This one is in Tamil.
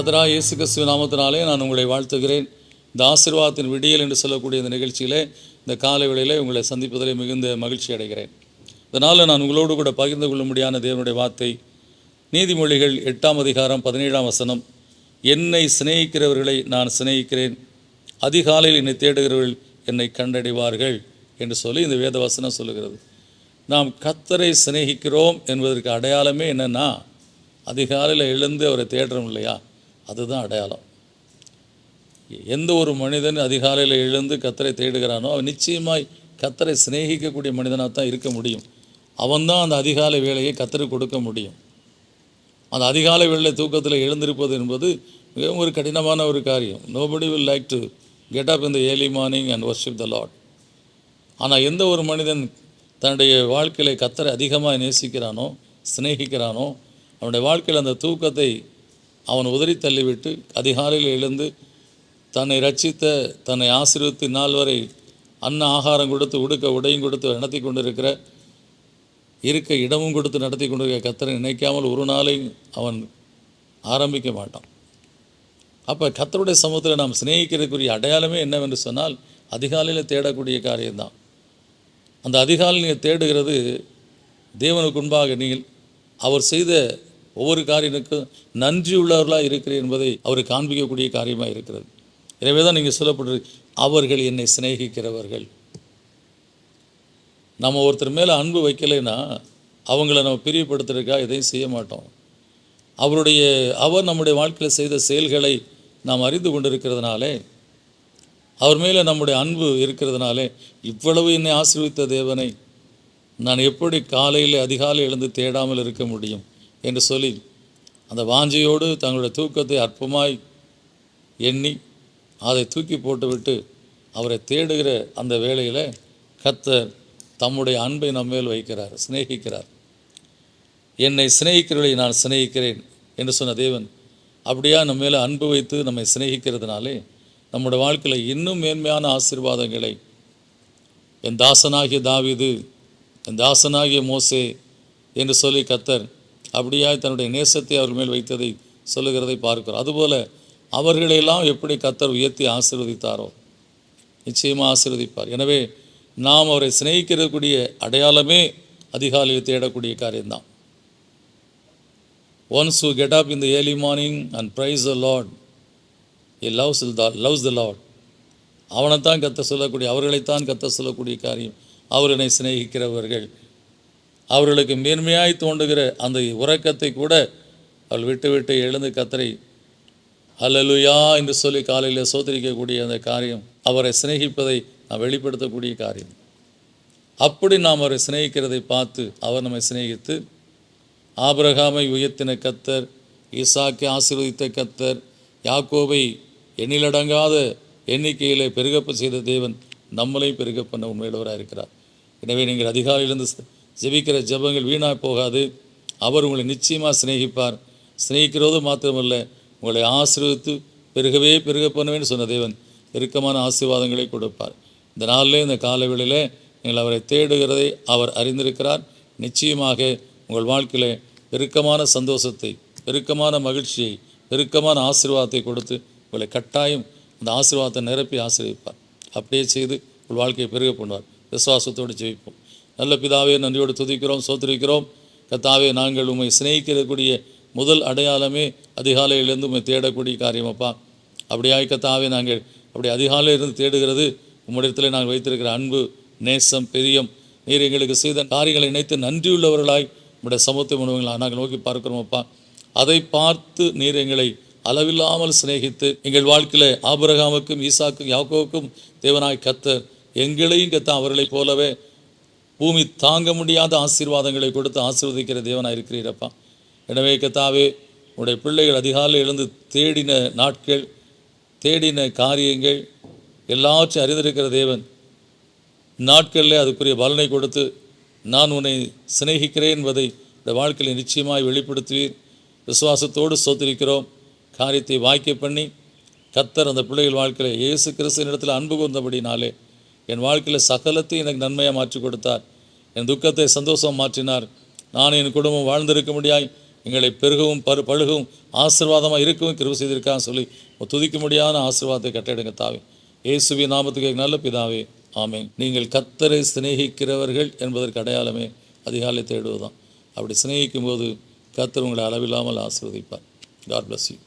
கதரா இயேசு கிறிஸ்துவ நாமத்தினாலே நான் உங்களை வாழ்த்துகிறேன். இந்த ஆசிர்வாதத்தின் விடியல் என்று சொல்லக்கூடிய இந்த நிகழ்ச்சியிலே இந்த காலை வேளையிலே உங்களை சந்திப்பதிலே மிகுந்த மகிழ்ச்சி அடைகிறேன். இதனால் நான் உங்களோடு கூட பகிர்ந்து கொள்ளும்படியான தேவனுடைய வார்த்தை நீதிமொழிகள் எட்டாம் அதிகாரம் பதினேழாம் வசனம் என்னை சிநேகிக்கிறவர்களை நான் சிநேகிக்கிறேன் அதிகாலையில் என்னை தேடுகிறவர்கள் என்னை கண்டடைவார்கள் என்று சொல்லி இந்த வேத வசனம் சொல்லுகிறது. நாம் கத்தரை சிநேகிக்கிறோம் என்பதற்கு அடையாளமே என்னென்னா அதிகாலையில் எழுந்து அவரை தேடுறோம் இல்லையா? அதுதான் அடையாளம். எந்த ஒரு மனிதன் அதிகாலையில் எழுந்து கத்தரை தேடுகிறானோ அவன் நிச்சயமாய் கத்தரை சிநேகிக்கக்கூடிய மனிதனாக தான் இருக்க முடியும். அவன்தான் அந்த அதிகாலை வேலையை கத்தரை கொடுக்க முடியும். அந்த அதிகாலை வேலை தூக்கத்தில் எழுந்திருப்பது என்பது மிகவும் ஒரு கடினமான ஒரு காரியம். Nobody will like to get up in the early morning and worship the lord ஆனால் எந்த ஒரு மனிதன் தன்னுடைய வாழ்க்கையில கத்தரை அதிகமாக நேசிக்கிறானோ சிநேகிக்கிறானோ அவனுடைய வாழ்க்கையில் அந்த தூக்கத்தை அவன் உதறி தள்ளிவிட்டு அதிகாலையில் எழுந்து தன்னை ரட்சித்த தன்னை ஆசீர்வித்து நாள் வரை அன்ன ஆகாரம் கொடுத்து உடுக்க உடையும் கொடுத்து நடத்தி கொண்டிருக்கிற இருக்க இடமும் கொடுத்து நடத்தி கொண்டிருக்கிற கத்தரை நினைக்காமல் ஒரு நாளையும் அவன் ஆரம்பிக்க மாட்டான். அப்போ கத்தருடைய சமூகத்தில் நாம் சிநேகிக்கிறதுக்குரிய அடையாளமே என்னவென்று சொன்னால் அதிகாலையில் தேடக்கூடிய காரியம்தான். அந்த அதிகாலையில் நீங்கள் தேடுகிறது தேவனுக்கு முன்பாக நீங்கள் அவர் செய்த ஒவ்வொரு காரியனுக்கும் நன்றி உள்ளவர்களாக இருக்கிறேன் என்பதை அவர் காண்பிக்கக்கூடிய காரியமாக இருக்கிறது. எனவே தான் நீங்கள் சொல்லப்படுறது அவர்கள் என்னை சிநேகிக்கிறவர்கள். நம்ம ஒருத்தர் மேலே அன்பு வைக்கலைன்னா அவங்கள நம்ம பிரியப்படுத்துறதுக்கா எதையும் செய்ய மாட்டோம். அவருடைய அவர் நம்முடைய வாழ்க்கையில் செய்த செயல்களை நாம் அறிந்து கொண்டிருக்கிறதுனாலே அவர் மேலே நம்முடைய அன்பு இருக்கிறதுனாலே இவ்வளவு என்னை ஆசீர்வித்த தேவனை நான் எப்படி காலையில் அதிகாலை எழுந்து தேடாமல் இருக்க முடியும்? என்று சொல்லி அந்த வாஞ்சையோடு தங்களுடைய தூக்கத்தை அற்பமாய் எண்ணி அதை தூக்கி போட்டுவிட்டு அவரை தேடுகிற அந்த வேளையில் கத்தர் தம்முடைய அன்பை நம்மேல் வைக்கிறார் சிநேகிக்கிறார். என்னை சிநேகிக்கிறவர்களை நான் சிநேகிக்கிறேன் என்று சொன்ன தேவன் அப்படியா நம்ம மேலே அன்பு வைத்து நம்மை சிநேகிக்கிறதுனாலே நம்முடைய வாழ்க்கையில் இன்னும் மேன்மையான ஆசீர்வாதங்களை என் தாசனாகிய தாவிது என் தாசனாகிய மோசே என்று சொல்லி கத்தர் அப்படியாய் தன்னுடைய நேசத்தை அவர் மேல் வைத்ததை சொல்லுகிறதை பார்க்கிறோம். அதுபோல அவர்களையெல்லாம் எப்படி கத்தர் உயர்த்தி ஆசீர்வதித்தாரோ? நிச்சயமாக ஆசீர்வதிப்பார். எனவே நாம் அவரை சிநேகிக்கிறக்கூடிய அடையாளமே அதிகாலையில் தேடக்கூடிய காரியம்தான். Ones who get up in the early morning and praise the lord he loves the loves the lord அவனைத்தான் கத்த சொல்லக்கூடிய அவர்களைத்தான் கத்த சொல்லக்கூடிய காரியம். அவர்களை சிநேகிக்கிறவர்கள். அவர்களுக்கு மேன்மையாய் தோன்றுகிற அந்த உறக்கத்தை கூட அவள் விட்டு விட்டு எழுந்து கத்தரை அல்லலுயா என்று சொல்லி காலையில் சோதரிக்கக்கூடிய அந்த காரியம் அவரை சிநேகிப்பதை நான் வெளிப்படுத்தக்கூடிய காரியம். அப்படி நாம் அவரை சிநேகிக்கிறதை பார்த்து அவர் நம்மை சிநேகித்து ஆபிரகாமை உயர்த்தின கத்தர் ஈசாக்கை ஆசீர்வதித்த கத்தர் யாக்கோவை எண்ணிலடங்காத எண்ணிக்கையிலே பெருகப்ப செய்த தேவன் நம்மளை பெருக பண்ண உண்மையுள்ளவராக இருக்கிறார் எனவே நீங்கள் அதிகாலையிலிருந்து ஜெபிக்கிற ஜெபங்கள் வீணாக போகாது. அவர் உங்களை நிச்சயமாக சிநேகிப்பார். சிநேகிக்கிறதும் மாத்திரமல்ல உங்களை ஆசிர்வித்து பெருகவே பெருக பண்ணுவேன்னு சொன்ன தேவன் இறுக்கமான ஆசீர்வாதங்களை கொடுப்பார். இந்த நாளிலே இந்த காலவெளியில் நீங்கள் அவரை தேடுகிறதை அவர் அறிந்திருக்கிறார். நிச்சயமாக உங்கள் வாழ்க்கையில் பெருக்கமான சந்தோஷத்தை பெருக்கமான மகிழ்ச்சியை பெருக்கமான ஆசீர்வாதத்தை கொடுத்து உங்களை கட்டாயம் அந்த ஆசீர்வாதத்தை நிரப்பி ஆசீர்வதிப்பார் அப்படியே செய்து உங்கள் வாழ்க்கையை பெருக பண்ணுவார். விசுவாசத்தோடு ஜெயிப்போம் நல்ல பிதாவே நன்றியோடு துதிக்கிறோம் சோத்திருக்கிறோம். கத்தாவே நாங்கள் உண்மை சிநேகிக்கிறக்கூடிய முதல் அடையாளமே அதிகாலையிலேருந்து உண்மை தேடக்கூடிய காரியமப்பா. அப்படியாய் கத்தாவே நாங்கள் அப்படி அதிகாலையிலிருந்து தேடுகிறது உம்மிடத்தில் நாங்கள் வைத்திருக்கிற அன்பு நேசம் பெரியம். நீர் எங்களுக்கு செய்த காரியங்களை நினைத்து நன்றியுள்ளவர்களாய் உம்முடைய சமூகத்தை உணவுகளை நாங்கள் நோக்கி பார்க்கிறோமப்பா. அதை பார்த்து நீர் எங்களை அளவில்லாமல் சிநேகித்து எங்கள் வாழ்க்கையில் ஆபிரகாமுக்கும் ஈசாக்கும் யாக்கோவுக்கும் தேவனாய் கத்தர் எங்களையும் கத்த அவர்களைப் போலவே பூமி தாங்க முடியாத ஆசீர்வாதங்களை கொடுத்து ஆசீர்வதிக்கிற தேவனாக இருக்கிறீரப்பா. எனவே கத்தாவே உடைய பிள்ளைகள் அதிகாலை எழுந்து தேடின நாட்கள் தேடின காரியங்கள் எல்லாச்சும் அறிந்திருக்கிற தேவன் நாட்களில் அதுக்குரிய பலனை கொடுத்து நான் உன்னை சிநேகிக்கிறேன் என்பதை இந்த வாழ்க்கையில் நிச்சயமாய் வெளிப்படுத்துவீர். விசுவாசத்தோடு சோத்திருக்கிறோம். காரியத்தை வாக்கிய பண்ணி கத்தர் அந்த பிள்ளைகள் வாழ்க்கையில் இயேசு கிறிஸ்துவின் இடத்துல அன்பு கூர்ந்தபடினாலே என் வாழ்க்கையில் சகலத்தையும் எனக்கு நன்மையாக மாற்றி கொடுத்தார். என் துக்கத்தை சந்தோஷம் மாற்றினார். நான் என் குடும்பம் வாழ்ந்திருக்க முடியாய் எங்களை பெருகவும் பரு பழுகவும் ஆசீர்வாதமாக இருக்கவும் கிருபை செய்திருக்கான்னு சொல்லி துதிக்க முடியாத ஆசீர்வாதத்தை கட்டளையிடுங்க தாவே. இயேசுவி நாமத்துக்கு நல்ல பிதாவே ஆமேன். நீங்கள் கத்தரை சிநேகிக்கிறவர்கள் என்பதற்கு அடையாளமே அதிகாலை தேடுவதுதான். அப்படி சிநேகிக்கும் போது கத்தர் உங்களை அளவில்லாமல் ஆசீர்வதிப்பார். God bless you